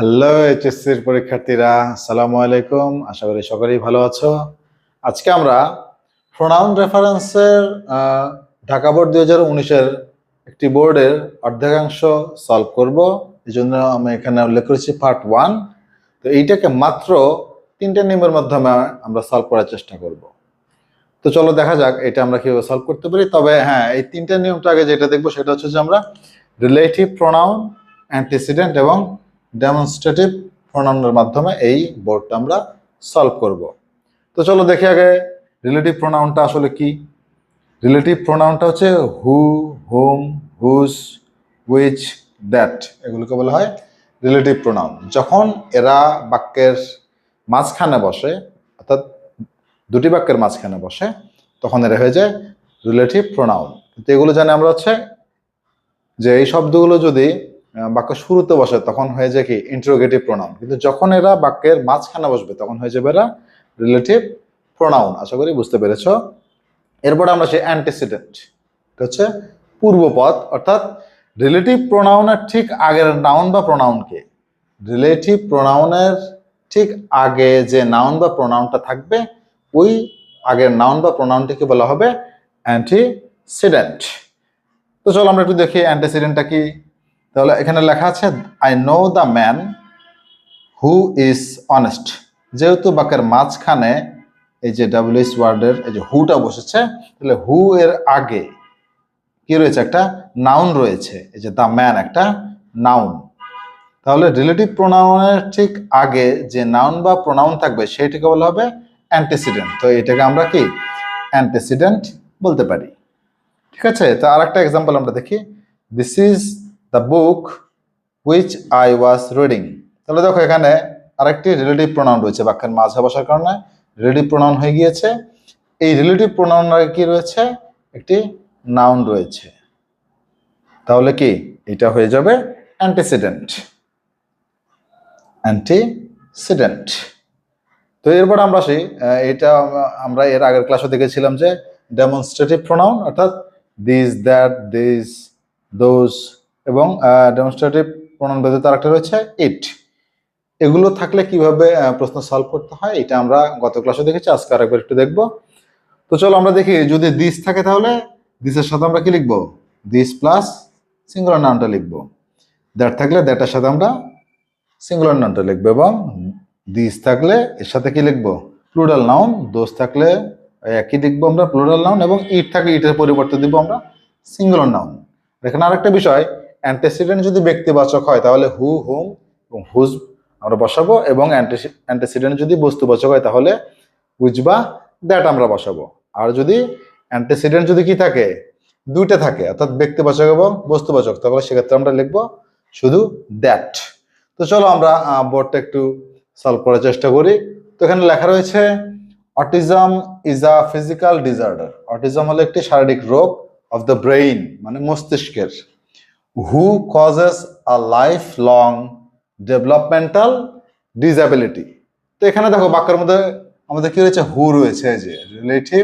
Hello এইচএসসির পরীক্ষার্থীরা, আসসালামু আলাইকুম। আশা করি সকলেই ভালো আছো। আজকে আমরা প্রোনাউন রেফারেন্সের ঢাকা বোর্ড দুই হাজার উনিশের একটি বোর্ডের অর্ধেকাংশ সলভ করব। এই জন্য আমি এখানে উল্লেখ করেছি পার্ট ওয়ান তো এইটাকে মাত্র তিনটে নিয়মের মাধ্যমে আমরা সলভ করার চেষ্টা করব। তো চলো দেখা যাক এটা আমরা কীভাবে সলভ করতে পারি। তবে হ্যাঁ এই তিনটে নিয়মটা আগে যেটা দেখব সেটা হচ্ছে যে আমরা রিলেটিভ প্রোনাউন অ্যান্টিসিডেন্ট এবং ডেমনস্ট্রেটিভ প্রোনাউনের মাধ্যমে এই বোর্ডটা আমরা সলভ করব। তো চলো দেখি আগে রিলেটিভ প্রোনাউনটা আসলে কি? রিলেটিভ প্রোনাউনটা হচ্ছে who whom whose which that এগুলোকে বলা হয় রিলেটিভ প্রোনাউন যখন এরা বাক্যের মাঝখানে বসে, অর্থাৎ দুটি বাক্যের মাঝখানে বসে, তখন এরা হয়ে যায় রিলেটিভ প্রোনাউন কিন্তু এগুলো জানে আমরা হচ্ছে যে এই শব্দগুলো যদি বাক্য শুরুতে বসে, তখন হয়ে যায় কি ইন্টারোগেটিভ প্রোনাউন কিন্তু যখন এরা বাক্যের মাঝখানে বসবে, তখন হয়ে যাবে এরা রিলেটিভ প্রোনাউন আশা করি বুঝতে পেরেছ? এরপর আমরা সেই অ্যান্টিসিডেন্ট এটা হচ্ছে পূর্বপদ, অর্থাৎ রিলেটিভ প্রোনাউনের ঠিক আগের নাউন বা প্রোনাউনকে রিলেটিভ প্রোনাউনের ঠিক আগে যে নাউন বা প্রোনাউনটা থাকবে, ওই আগের নাউন বা প্রোনাউনটিকে বলা হবে অ্যান্টিসিডেন্ট তো চলো আমরা একটু দেখি অ্যান্টিসিডেন্টটা কি। তাহলে এখানে লেখা আছে I know the man who is honest যেহেতু বাক্যের মাঝখানে এই যে ডাব্লিউএস ওয়ার্ডের এই যে হুটা বসেছে, তাহলে হু এর আগে কি রয়েছে একটা? নাউন রয়েছে। এই যে দ্য ম্যান একটা নাউন তাহলে রিলেটিভ প্রোনাউনের ঠিক আগে যে নাউন বা প্রোনাউন থাকবে, সেইটাকে বলা হবে অ্যান্টিসিডেন্ট তো এটাকে আমরা কি? অ্যান্টিসিডেন্ট বলতে পারি। ঠিক আছে? তো আর একটা এক্সাম্পল আমরা দেখি। This is the book which I was reading তাহলে দেখো এখানে আরেকটি রিলেটিভ প্রোনাউন রয়েছে বাক্যের মাঝে বসার কারণে। রিলেটিভ প্রোনাউন হয়ে গিয়েছে। এই রিলেটিভ প্রোনাউন কি রয়েছে? একটি নাউন রয়েছে। তাহলে কি? এটা হয়ে যাবে অ্যান্টিসিডেন্ট অ্যান্টিসিডেন্ট তো এরপর আমরা আসি এটা আমরা এর আগের ক্লাসে দেখেছিলাম যে ডেমনস্ট্রেটিভ প্রোনাউন অর্থাৎ দিস দ্যাট দিস দোজ এবং ডেমনস্ট্রেটিভ প্রোনাউন ব্যতীত আরেকটা রয়েছে ইট এগুলো থাকলে কীভাবে প্রশ্ন সলভ করতে হয়, এটা আমরা গত ক্লাসে দেখেছি, আজকে আরেকবার একটু দেখব। তো চলো আমরা দেখি, যদি দিস থাকে তাহলে দিসের সাথে আমরা কি লিখব? দিস প্লাস সিঙ্গুলার নামটা লিখব। দ্যাট থাকলে দ্যাটের সাথে আমরা সিঙ্গুলার নামটা লিখব এবং দিস থাকলে এর সাথে কি লিখব? প্লুরাল নাউন দোষ থাকলে একই লিখব আমরা প্লুরাল নাউন এবং ইট থাকলে ইটের পরিবর্তে দিব আমরা সিঙ্গুলার নাউন এখানে আরেকটা বিষয় অ্যান্টিসিডেন্ট যদি ব্যক্তিবাচক হয়, তাহলে হু হুম এবং হুজ আমরা বসাবো এবং অ্যান্টিসিডেন্ট যদি বস্তুবাচক হয়, তাহলে হুইচ বা দ্যাট আমরা বসাবো। আর যদি অ্যান্টিসিডেন্ট যদি কি থাকে, দুইটা থাকে, অর্থাৎ ব্যক্তিবাচক এবং বস্তুবাচক, তাহলে সেক্ষেত্রে আমরা লিখব শুধু দ্যাট তো চলো আমরা বোর্ডটা একটু সলভ করার চেষ্টা করি। তো এখানে লেখা রয়েছে autism is a physical disorder autism হলো একটি শারীরিক রোগ অফ দ্য ব্রেইন মানে মস্তিষ্কের। Who causes a life long developmental disability তো এখানে দেখো বাক্যের মধ্যে আমাদের কি রয়েছে? হু রয়েছে যে রিলেটিভ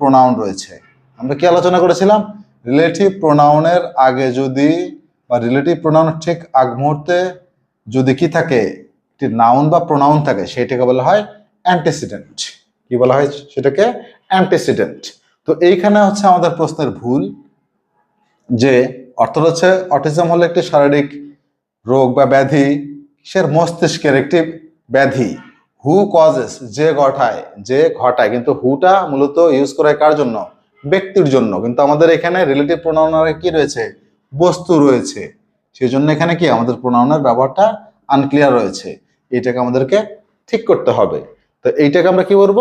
প্রোনাউন রয়েছে। আমরা কি আলোচনা করেছিলাম? রিলেটিভ প্রোনাউনের আগে যদি বা রিলেটিভ প্রোনাউনের ঠিক আগ মুহূর্তে যদি কি থাকে? একটি নাউন বা প্রোনাউন থাকে সেটাকে বলা হয় অ্যান্টিসিডেন্ট কি বলা হয় সেটাকে? অ্যান্টিসিডেন্ট তো এইখানে হচ্ছে আমাদের প্রশ্নের ভুল যে অর্থ হচ্ছে অটিজম হলো একটি শারীরিক রোগ বা ব্যাধি। সের মস্তিষ্কের একটি ব্যাধি? হু কজেস যে ঘটায় যে ঘটায়। কিন্তু হুটা মূলত ইউজ করা কার জন্য? ব্যক্তির জন্য। কিন্তু আমাদের এখানে রিলেটিভ প্রোনাউনারে কি রয়েছে? বস্তু রয়েছে। সেই জন্য এখানে কি? আমাদের প্রোনাউনের ব্যবহারটা আনক্লিয়ার রয়েছে। এইটাকে আমাদেরকে ঠিক করতে হবে। তো এইটাকে আমরা কি করব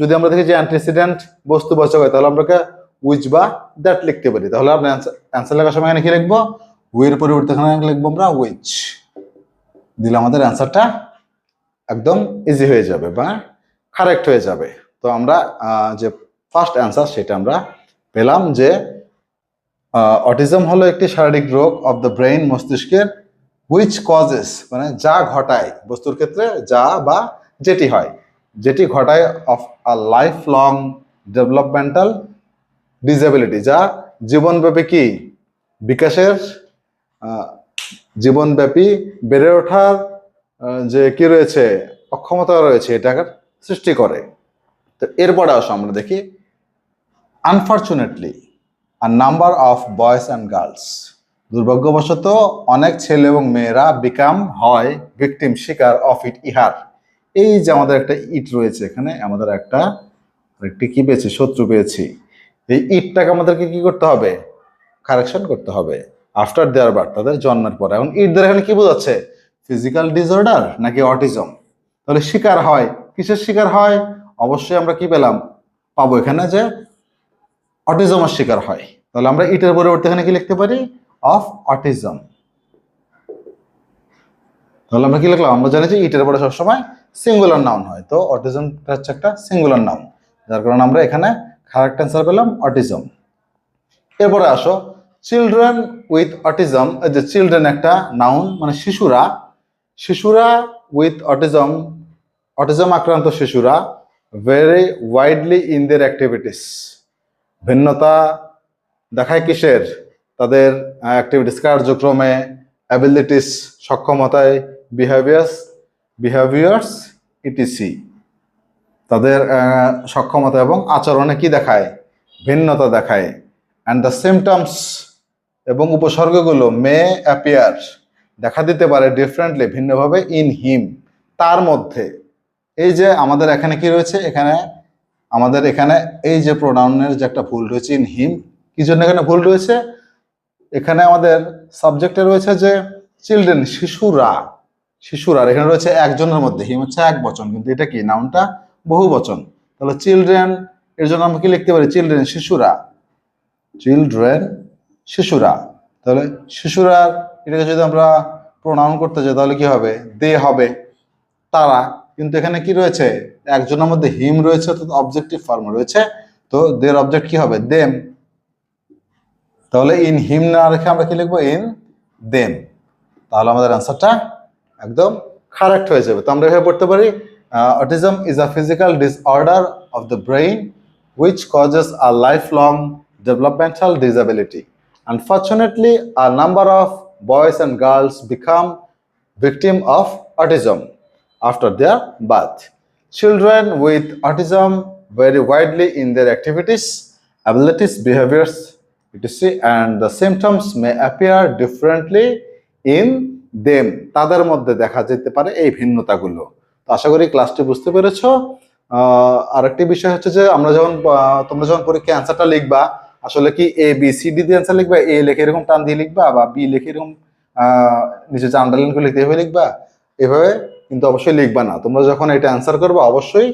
যদি আমরা দেখি যে অ্যান্টিসিডেন্ট বস্তুবাচক হয়, তাহলে আমরা উইচ বা দ্যাট লিখতে পারি। তাহলে আমরা অ্যান্সার লেখার সময় এখানে কি লিখব? উইয়ের পরিবর্তে এখানে লিখব আমরা? উইচ দিলে আমাদের অ্যান্সারটা একদম ইজি হয়ে যাবে বা কারেক্ট হয়ে যাবে। তো আমরা যে ফার্স্ট অ্যান্সার সেটা আমরা পেলাম যে অটিজম হলো একটি শারীরিক রোগ অফ দ্য ব্রেইন মস্তিষ্কের হুইচ কজেস মানে যা ঘটায়। বস্তুর ক্ষেত্রে যা বা যেটি হয়। যেটি ঘটায় of a life long developmental disability যা জীবনব্যাপী কি? বিকাশের জীবনব্যাপী বেড়ে ওঠার যে কি রয়েছে, অক্ষমতা রয়েছে এটাকে সৃষ্টি করে। তো এরপরে আসো আমরা দেখি। Unfortunately R number of boys and girls দুর্ভাগ্যবশত অনেক ছেলে এবং মেয়েরা বিকাম হয় ভিকটিম শিকার অফ ইট ইহার। এই যে আমাদের একটা ইট রয়েছে এখানে, আমাদের একটা একটি কি পেয়েছি? শত্রু পেয়েছি। এই ইটটাকে আমাদেরকে কি করতে হবে? কারেকশন করতে হবে। আফটার দেয়ার বার্থ তাদের জন্মের পরে। এখন ইট দ্বারা এখানে কি বোঝাচ্ছে? ফিজিক্যাল ডিসঅর্ডার নাকি অটিজম তাহলে শিকার হয়। কিসের শিকার হয়? অবশ্যই আমরা কি পেলাম? পাবো এখানে যে অটিজমের শিকার হয়। তাহলে আমরা ইটের পরিবর্তে এখানে কি লিখতে পারি? অফ অটিজম তাহলে আমরা কি লিখলাম? আমরা জানি যে ইটের পরে সবসময় সিঙ্গুলার নাউন হয়। তো অটিজমটা হচ্ছে একটা সিঙ্গুলার নাউন যার কারণে আমরা এখানে কারেক্ট অ্যান্সার পেলাম অটিজম এরপরে আসো চিলড্রেন উইথ অটিজম যে চিলড্রেন একটা নাউন মানে শিশুরা শিশুরা উইথ অটিজম অটিজম আক্রান্ত শিশুরা very widely in their activities ভিন্নতা দেখায় কিসের? তাদের অ্যাক্টিভিটিস কার্যক্রমে abilities সক্ষমতায় behaviours behaviours E T C তাদের সক্ষমতা এবং আচরণে কি দেখায়? ভিন্নতা দেখায়। অ্যান্ড দ্য সিমটমস এবং উপসর্গগুলো মে অ্যাপিয়ার দেখা দিতে পারে ডিফারেন্টলি ভিন্নভাবে ইন হিম তার মধ্যে। এই যে আমাদের এখানে কি রয়েছে? এখানে আমাদের এখানে এই যে প্রোনাউনের যে একটা ভুল রয়েছে ইন হিম কি জন্য এখানে ভুল রয়েছে? এখানে আমাদের সাবজেক্টে রয়েছে যে চিলড্রেন শিশুরা শিশুরা, এখানে রয়েছে একজনের মধ্যে হিম হচ্ছে এক বচন, কিন্তু এটা কি? নাউনটা বহু বচন। তাহলে চিলড্রেন এর জন্য আমরা কি লিখতে পারি? চিলড্রেন শিশুরা। চিলড্রেন শিশুরা। তাহলে শিশুরা এটাকে যদি আমরা প্রোনাউন করতে যাই, তাহলে কি হবে? দে হবে। তারা। কিন্তু এখানে কি রয়েছে? একজনের মধ্যে হিম রয়েছে, অর্থাৎ অবজেক্টিভ ফর্ম রয়েছে। তো দের অবজেক্ট কি হবে? দেম তাহলে ইন হিম না রেখে আমরা কি লিখব? ইন দেম তাহলে আমাদের অ্যান্সারটা একদম কারেক্ট হয়ে যাবে। তো আমরা এভাবে পড়তে পারি। Autism is a physical disorder of the brain which causes a lifelong developmental disability. Unfortunately, a number of boys and girls become victim of autism after their birth. Children with autism vary widely in their activities, abilities, behaviors, etc. and the symptoms may appear differently in them. তাদের মধ্যে দেখা যেতে পারে এই ভিন্নতাগুলো তো আশা করি ক্লাসটি বুঝতে পেরেছ। আরেকটি বিষয় হচ্ছে যে, আমরা যখন তোমরা যখন পরীক্ষায় অ্যান্সারটা লিখবা, আসলে কি এ বি সি ডি দিয়ে অ্যান্সার লিখবা? এ লিখে এরকম টান দিয়ে লিখবা বা বি লিখে এরকম নিচে যে আন্ডারলাইন করে লিখতে এভাবে লিখবা? এভাবে কিন্তু অবশ্যই লিখবা না। তোমরা যখন এটা অ্যান্সার করবে, অবশ্যই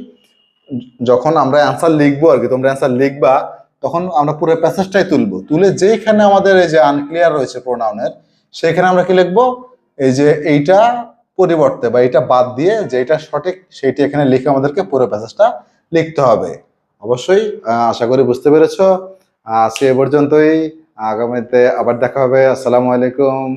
যখন আমরা অ্যান্সার লিখব আর কি, তোমরা অ্যান্সার লিখবা, তখন আমরা পুরো প্যাসেজটাই তুলবো। তুলে যেইখানে আমাদের এই যে আনক্লিয়ার রয়েছে প্রোনাউনের সেখানে আমরা কি লিখব? এই যে এইটা পরিবর্তে বা এটা বাদ দিয়ে যেটা সঠিক সেইটা এখানে লিখে আমাদেরকে পুরো প্যাসেজটা লিখতে হবে। অবশ্যই আশা করি বুঝতে পেরেছ। আজকে এ পর্যন্তই। আগামীতে আবার দেখা হবে। আসসালামু আলাইকুম।